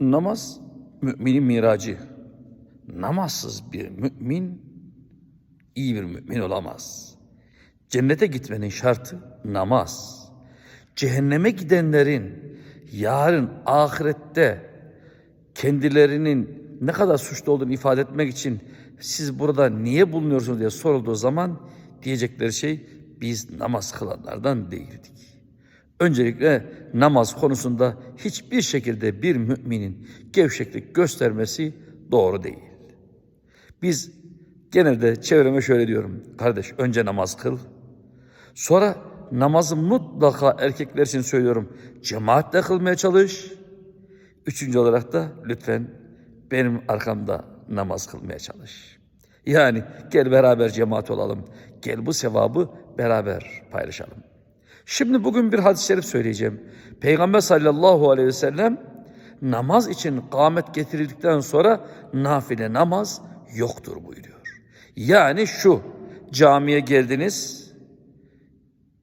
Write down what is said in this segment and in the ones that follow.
Namaz müminin miracı. Namazsız bir mümin iyi bir mümin olamaz. Cennete gitmenin şartı namaz. Cehenneme gidenlerin yarın ahirette kendilerinin ne kadar suçlu olduğunu ifade etmek için siz burada niye bulunuyorsunuz diye sorulduğu zaman diyecekleri şey biz namaz kılanlardan değildik. Öncelikle namaz konusunda hiçbir şekilde bir müminin gevşeklik göstermesi doğru değil. Biz genelde çevreme şöyle diyorum. Kardeş önce namaz kıl. Sonra namazı mutlaka erkekler için söylüyorum. Cemaatle kılmaya çalış. Üçüncü olarak da lütfen benim arkamda namaz kılmaya çalış. Yani gel beraber cemaat olalım. Gel bu sevabı beraber paylaşalım. Şimdi bugün bir hadis-i şerif söyleyeceğim. Peygamber sallallahu aleyhi ve sellem namaz için kâmet getirildikten sonra nafile namaz yoktur buyuruyor. Yani şu camiye geldiniz,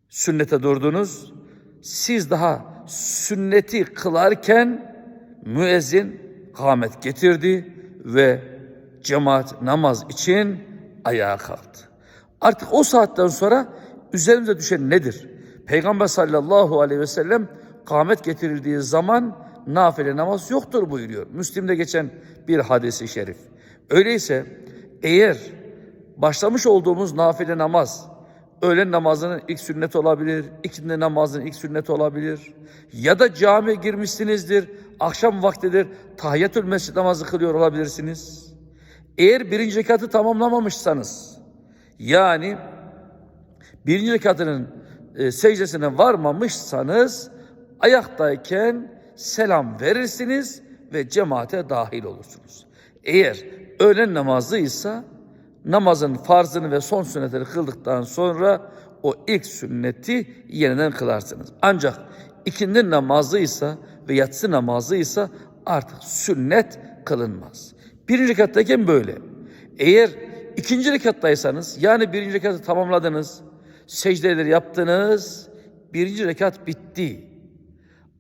sünnete durdunuz, siz daha sünneti kılarken müezzin kâmet getirdi ve cemaat namaz için ayağa kalktı. Artık o saatten sonra üzerimize düşen nedir? Peygamber sallallahu aleyhi ve sellem kâmet getirildiği zaman nafile namaz yoktur buyuruyor. Müslim'de geçen bir hadisi şerif. Öyleyse eğer başlamış olduğumuz nafile namaz öğlen namazının ilk sünnet olabilir, ikindi namazının ilk sünnet olabilir ya da camiye girmişsinizdir, akşam vaktidir tahiyyatül mescid namazı kılıyor olabilirsiniz. Eğer birinci rekatı tamamlamamışsanız yani birinci rekatının e, secdesine varmamışsanız ayaktayken selam verirsiniz ve cemaate dahil olursunuz. Eğer öğlen namazıysa namazın farzını ve son sünnetleri kıldıktan sonra o ilk sünneti yeniden kılarsınız. Ancak ikindi namazıysa ve yatsı namazıysa artık sünnet kılınmaz. Birinci rekattayken böyle. Eğer ikinci rekattaysanız yani birinci rekatı tamamladınız, secdeleri yaptınız, birinci rekat bitti.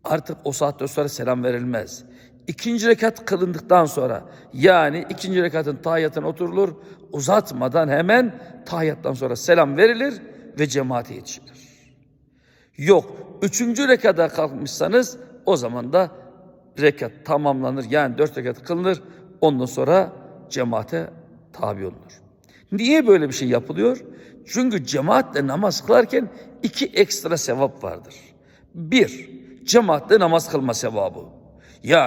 Artık o saatten sonra selam verilmez. İkinci rekat kılındıktan sonra yani ikinci rekatın tahiyyatına oturulur, uzatmadan hemen tahiyyattan sonra selam verilir ve cemaate yetişilir. Yok, üçüncü rekada kalkmışsanız o zaman da rekat tamamlanır. Yani dört rekat kılınır. Ondan sonra cemaate tabi olunur. Niye böyle bir şey yapılıyor? Çünkü cemaatle namaz kılarken iki ekstra sevap vardır. Bir, cemaatle namaz kılma sevabı.